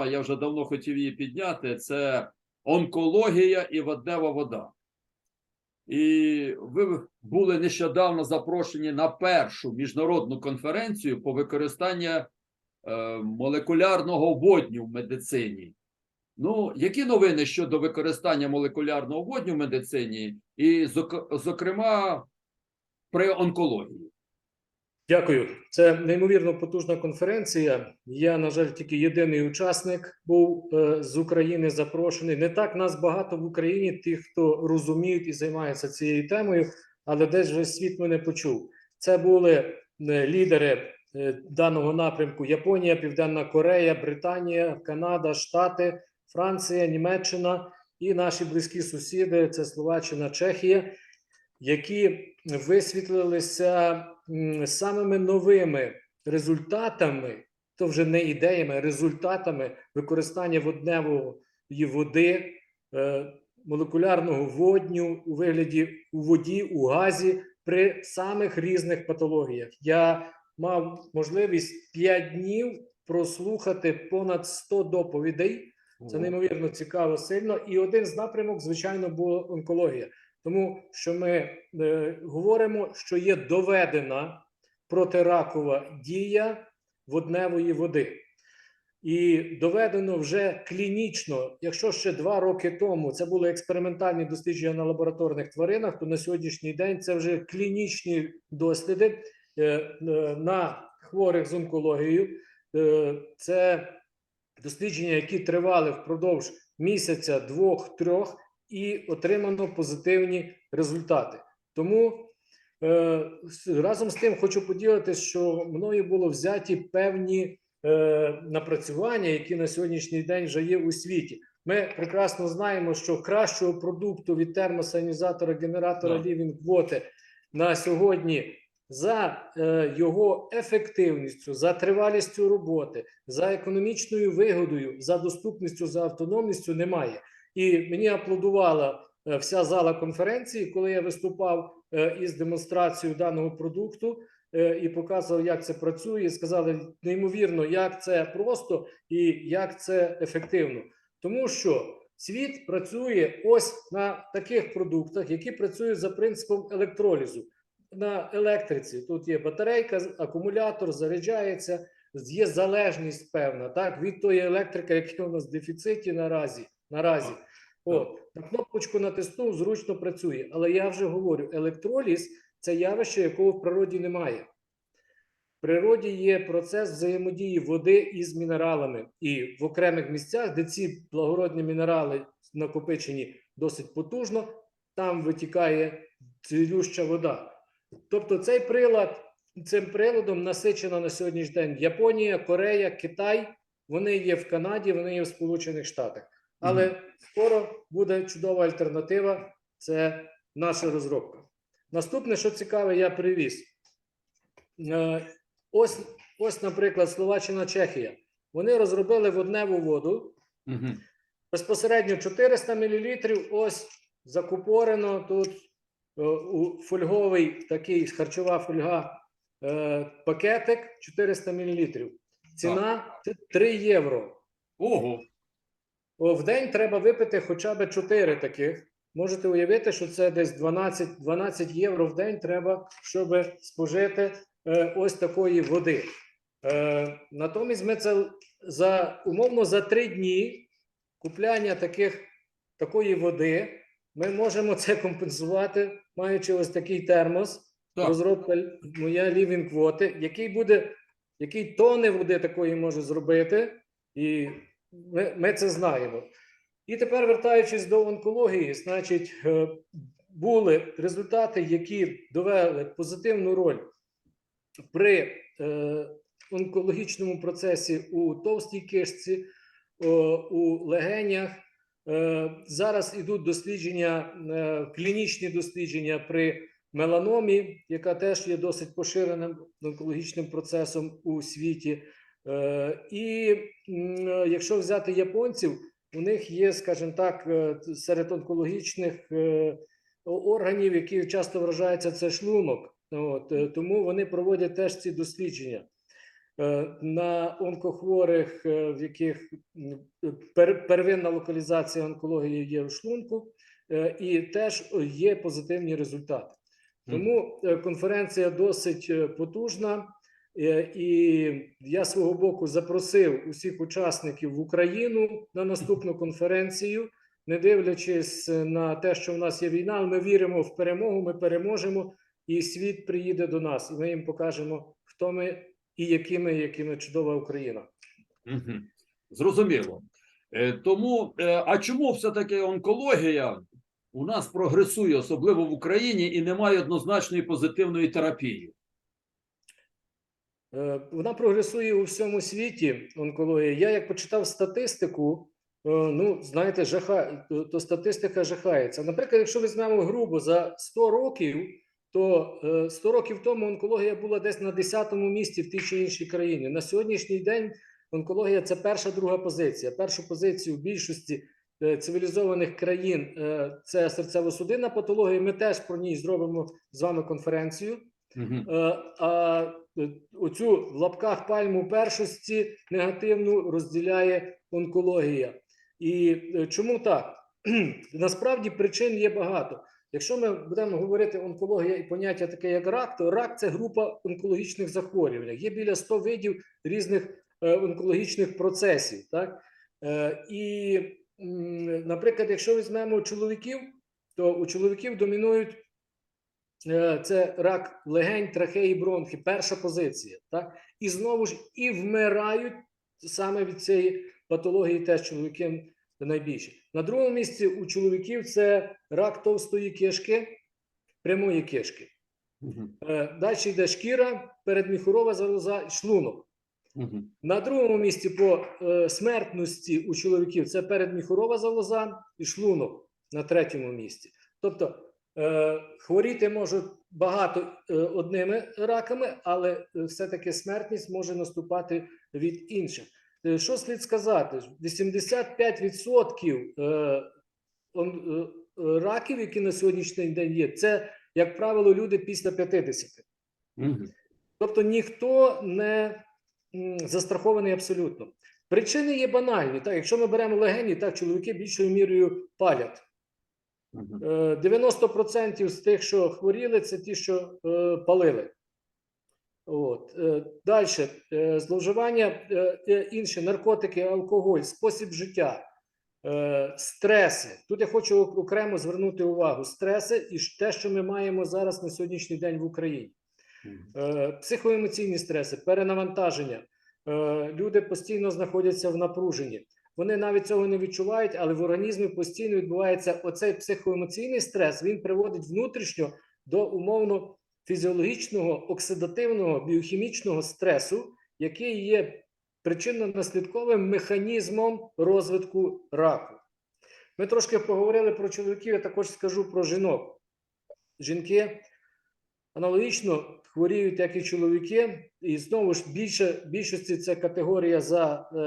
тема, я вже давно хотів її підняти. Це онкологія і воднева вода. І ви були нещодавно запрошені на першу міжнародну конференцію по використанню е, молекулярного водню в медицині. Ну, які новини щодо використання молекулярного водню в медицині, і, зокрема, при онкології? Дякую. Це неймовірно потужна конференція. Я, на жаль, тільки єдиний учасник був е, з України запрошений. Не так нас багато в Україні, тих, хто розуміють і займаються цією темою, але десь вже світ мене почув. Це були е, лідери е, даного напрямку: Японія, Південна Корея, Британія, Канада, Штати, Франція, Німеччина і наші близькі сусіди це Словаччина, Чехія, які висвітлилися самими новими результатами, то вже не ідеями, а результатами використання водневої води, е, молекулярного водню у вигляді у воді, у газі при самих різних патологіях. Я мав можливість 5 днів прослухати понад 100 доповідей. Це неймовірно цікаво, сильно. І один з напрямок, звичайно, була онкологія. Тому що ми е, говоримо, що є доведена протиракова дія водневої води. І доведено вже клінічно, якщо ще два роки тому це були експериментальні дослідження на лабораторних тваринах, то на сьогоднішній день це вже клінічні досліди е, е, на хворих з онкологією. Е, Це дослідження, які тривали впродовж місяця, двох, трьох, і отримано позитивні результати. Тому е, разом з тим хочу поділитися, що мною було взяті певні е, напрацювання, які на сьогоднішній день вже є у світі. Ми прекрасно знаємо, що кращого продукту від термосанізатора генератора Да. Living Water на сьогодні за е, його ефективністю, за тривалістю роботи, за економічною вигодою, за доступністю, за автономністю немає. І мені аплодувала е, вся зала конференції, коли я виступав е, із демонстрацією даного продукту е, і показував, як це працює. І сказали неймовірно, як це просто і як це ефективно. Тому що світ працює ось на таких продуктах, які працюють за принципом електролізу. На електриці тут є батарейка, акумулятор заряджається, є залежність певна так від тої електрики, яка у нас в дефіциті наразі. Наразі. От на кнопочку натиснув, зручно працює. Але я вже говорю: електроліз це явище, якого в природі немає. В природі є процес взаємодії води із мінералами, і в окремих місцях, де ці благородні мінерали накопичені досить потужно, там витікає цілюща вода. Тобто цей прилад, цим приладом насичена на сьогоднішній день Японія, Корея, Китай. Вони є в Канаді, вони є в Сполучених Штатах. Але скоро буде чудова альтернатива. Це наша розробка. Наступне, що цікаве, я привіз. Е, Ось, ось, наприклад, Словаччина, Чехія. Вони розробили водневу воду, Мгм. безпосередньо 400 мл. Ось закупорено тут е, у фольговий такий харчова фольга е, пакетик 400 мл. Ціна це 3 євро. Ого. В день треба випити хоча б 4 таких. Можете уявити, що це десь 12, 12 євро в день треба, щоб спожити е, ось такої води. Е, натомість ми це за умовно за 3 дні купляння таких, такої води, ми можемо це компенсувати, маючи ось такий термос. Так. Розробка моя Living Water, який буде, який тони води такої може зробити, і ми, ми це знаємо. І тепер, вертаючись до онкології, значить, е, були результати, які довели позитивну роль при е, онкологічному процесі у товстій кишці, у легенях. Е, зараз ідуть дослідження, клінічні дослідження при меланомі, яка теж є досить поширеним онкологічним процесом у світі. Е, і е, якщо взяти японців, у них є, скажімо так, е, серед онкологічних органів, які часто вражаються, це шлунок. От, тому вони проводять теж ці дослідження. На онкохворих, в яких первинна локалізація онкології є у шлунку, і теж є позитивні результати. Тому конференція досить потужна, і я свого боку запросив усіх учасників в Україну на наступну конференцію, не дивлячись на те, що в нас є війна, ми віримо в перемогу, ми переможемо, і світ приїде до нас, і ми їм покажемо, хто ми і якими, якими чудова Україна. Мгм. Зрозуміло. Е, Тому, е, а чому все-таки онкологія у нас прогресує, особливо в Україні, і немає однозначної позитивної терапії? Е, Вона прогресує у всьому світі. Онкологія. Я як почитав статистику, е, ну знаєте, жаха, то- статистика жахається. Наприклад, якщо візьмемо грубо за 100 років, то е, 100 років тому онкологія була десь на 10-му місці в тій чи іншій країні. На сьогоднішній день онкологія це перша, друга позиція. Першу позицію в більшості е, цивілізованих країн е, це серцево-судинна патологія. Ми теж про ній зробимо з вами конференцію. Е, А е, оцю в лапках пальму першості негативну розділяє онкологія. І е, чому так? Насправді причин є багато. Якщо ми будемо говорити онкологія і поняття таке як рак, то рак це група онкологічних захворювань. Є біля 100 видів різних е, онкологічних процесів. Так? Е, І, наприклад, якщо візьмемо чоловіків, то у чоловіків домінують Е, це рак легень, трахеї, бронхи, перша позиція. Так? І знову ж і вмирають саме від цієї патології теж чоловіки найбільше. На другому місці у чоловіків це рак товстої кишки, прямої кишки. Е, Далі йде шкіра, передміхурова залоза шлунок. Мгм. На другому місці по е, смертності у чоловіків це передміхурова залоза і шлунок на третьому місці. Тобто е, хворіти можуть багато е, одними раками, але е, все-таки смертність може наступати від інших. Е, що слід сказати? 85% е, он, е, е, раків, які на сьогоднішній день є, це, як правило, люди після 50. Мгм. Тобто ніхто не застрахований абсолютно. Причини є банальні. Так, якщо ми беремо легені, так чоловіки більшою мірою палять. Мгм. Е, 90% з тих, що хворіли, це ті, що е, палили. От. Е, Далі зловживання інші наркотики, алкоголь, спосіб життя, стреси. Тут я хочу окремо звернути увагу: стреси і те, що ми маємо зараз на сьогоднішній день в Україні. Психоемоційні стреси, перенавантаження. Люди постійно знаходяться в напруженні. Вони навіть цього не відчувають, але в організмі постійно відбувається оцей психоемоційний стрес. Він приводить внутрішньо до умовно фізіологічного, оксидативного, біохімічного стресу, який є причинно-наслідковим механізмом розвитку раку. Ми трошки поговорили про чоловіків, я також скажу про жінок. Жінки аналогічно хворіють, як і чоловіки, і знову ж більше більшості це категорія за е,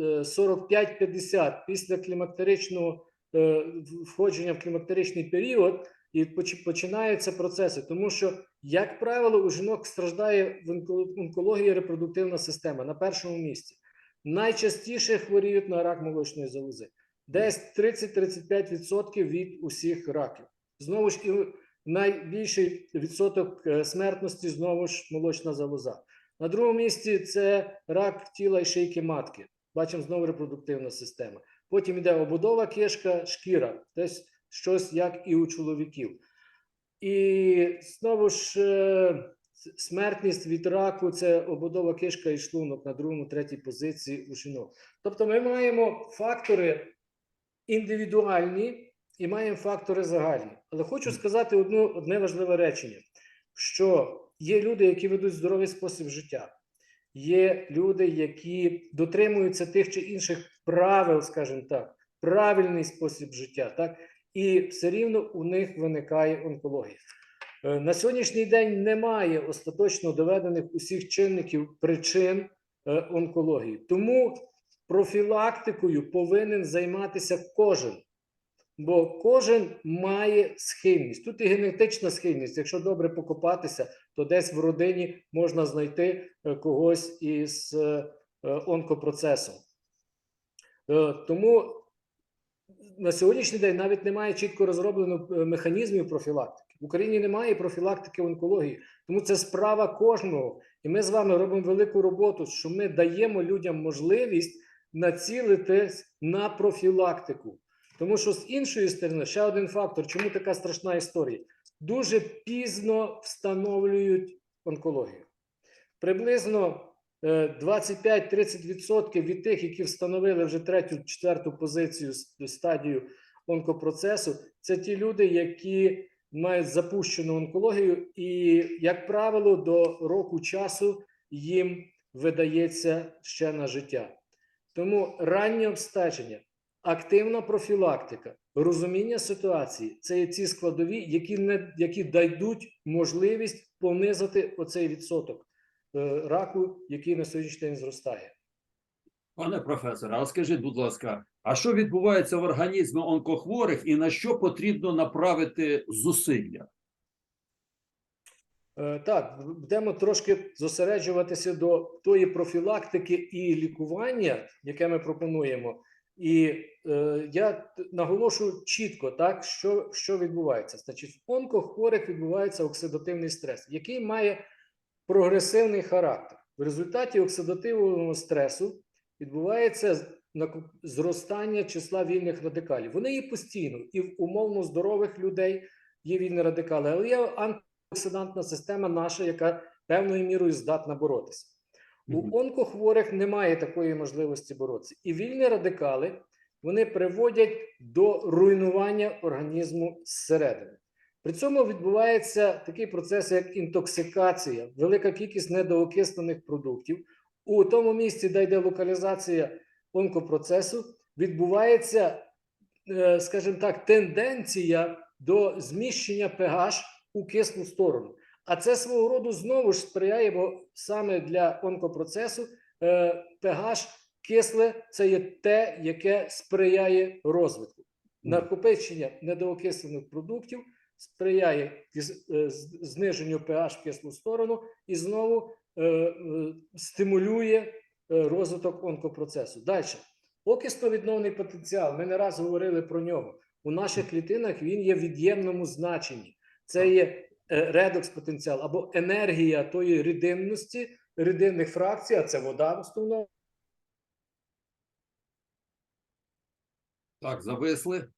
е, 45-50 після клімактеричного е, входження в клімактеричний період, і починаються процеси, тому що, як правило, у жінок страждає в онкології репродуктивна система на першому місці. Найчастіше хворіють на рак молочної залози, десь 30-35% від усіх раків. Знову ж і найбільший відсоток е, смертності знову ж молочна залоза. На другому місці це рак тіла і шийки матки. Бачимо знову репродуктивна система. Потім йде обудова кишка, шкіра, десь щось як і у чоловіків. І знову ж е, смертність від раку це обудова кишка і шлунок на другому, третій позиції у жінок. Тобто ми маємо фактори індивідуальні і маємо фактори загальні. Але хочу сказати одну, одне важливе речення: що є люди, які ведуть здоровий спосіб життя, є люди, які дотримуються тих чи інших правил, скажімо так, правильний спосіб життя, так, і все рівно у них виникає онкологія. Е, На сьогоднішній день немає остаточно доведених усіх чинників причин е, онкології. Тому профілактикою повинен займатися кожен. Бо кожен має схильність. Тут і генетична схильність. Якщо добре покопатися, то десь в родині можна знайти е, когось із е, е, онкопроцесом. Тому на сьогоднішній день навіть немає чітко розроблено механізмів профілактики. В Україні немає профілактики онкології, тому це справа кожного. І ми з вами робимо велику роботу, що ми даємо людям можливість націлитись на профілактику. Тому що з іншої сторони, ще один фактор, чому така страшна історія? Дуже пізно встановлюють онкологію. Приблизно е, 25-30% від тих, які встановили вже третю, четверту позицію стадію онкопроцесу, це ті люди, які мають запущену онкологію, і, як правило, до року часу їм видається ще на життя. Тому раннє обстеження, активна профілактика, розуміння ситуації це є ці складові, які не які дадуть можливість понизити оцей відсоток е, раку, який на сьогоднішній день зростає. Пане професоре, а скажіть, будь ласка, а що відбувається в організмі онкохворих і на що потрібно направити зусилля? Е, Так, будемо трошки зосереджуватися до тої профілактики і лікування, яке ми пропонуємо. І е, я наголошую чітко, так що, що відбувається. Значить, в онкохворих відбувається оксидативний стрес, який має прогресивний характер. В результаті оксидативного стресу відбувається зростання числа вільних радикалів. Вони є постійно, і в умовно здорових людей є вільні радикали, але є антиоксидантна система наша, яка певною мірою здатна боротися. У онкохворих немає такої можливості боротися. І вільні радикали вони приводять до руйнування організму зсередини. При цьому відбувається такий процес, як інтоксикація, велика кількість недоокислених продуктів. У тому місці, де йде локалізація онкопроцесу, відбувається, е, скажімо так, тенденція до зміщення pH у кислу сторону. А це свого роду знову ж сприяє, бо саме для онкопроцесу е, pH кисле це є те, яке сприяє розвитку. Накопичення недоокислених продуктів сприяє е, зниженню pH в кислу сторону і знову е, е, стимулює е, розвиток онкопроцесу. Далі. Окисно-відновний потенціал. Ми не раз говорили про нього. У наших клітинах він є в від'ємному значенні. Це є редокс потенціал або енергія тої рідинності, рідинних фракцій, а це вода в основному. Так, зависли.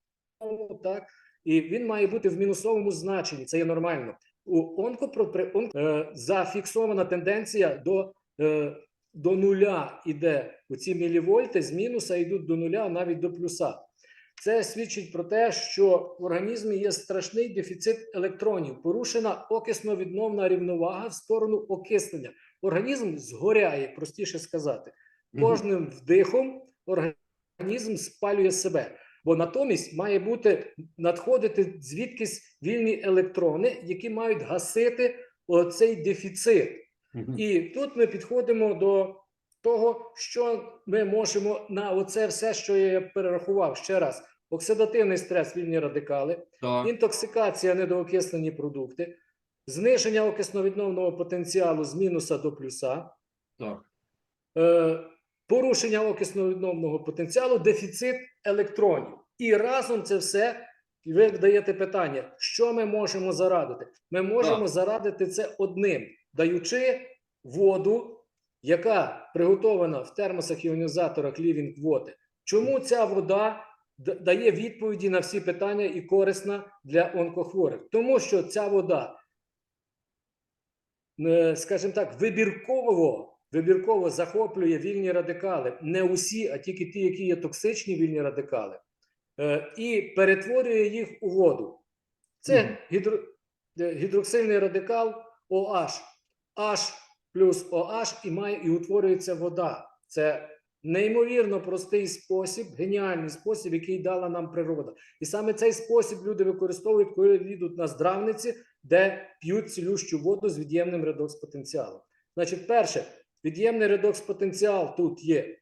так, і він має бути в мінусовому значенні. Це є нормально. У онкопро при он, е, зафіксована тенденція до, е, до нуля іде. Оці мілівольти з мінуса йдуть до нуля, навіть до плюса. Це свідчить про те, що в організмі є страшний дефіцит електронів, порушена окисно-відновна рівновага в сторону окислення. Організм згоряє, простіше сказати. Кожним вдихом організм спалює себе. Бо натомість має бути надходити звідкись вільні електрони, які мають гасити оцей дефіцит. І тут ми підходимо до того, що ми можемо на оце все, що я перерахував ще раз: оксидативний стрес, вільні радикали, Так, інтоксикація, недоокислені продукти, зниження окисновідновного потенціалу з мінуса до плюса, так. е, порушення окисновідновного потенціалу, дефіцит електронів. І разом це все ви даєте питання, що ми можемо зарадити? Ми можемо Так. зарадити це одним, даючи воду, яка приготована в термосах іонізаторах Living Water. Чому ця вода дає відповіді на всі питання і корисна для онкохворих? Тому що ця вода, е, скажімо так, вибірково вибірково захоплює вільні радикали, не усі, а тільки ті, які є токсичні вільні радикали, е, і перетворює їх у воду. Це гідро, е, гідроксильний радикал OH. H плюс OH і має і утворюється вода. Це неймовірно простий спосіб, геніальний спосіб, який дала нам природа. І саме цей спосіб люди використовують, коли йдуть на здравниці, де п'ють цілющу воду з від'ємним редокс-потенціалом. Значить, перше, від'ємний редокс-потенціал тут є,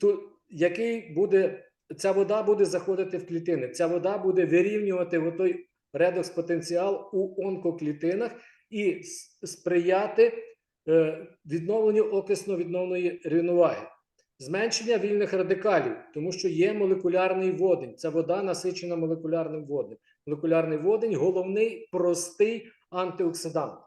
тут, який буде, ця вода буде заходити в клітини. Ця вода буде вирівнювати той редокс-потенціал у онкоклітинах, і сприяти е, відновленню окисно-відновної рівноваги. Зменшення вільних радикалів, тому що є молекулярний водень. Ця вода насичена молекулярним воднем. Молекулярний водень головний простий антиоксидант.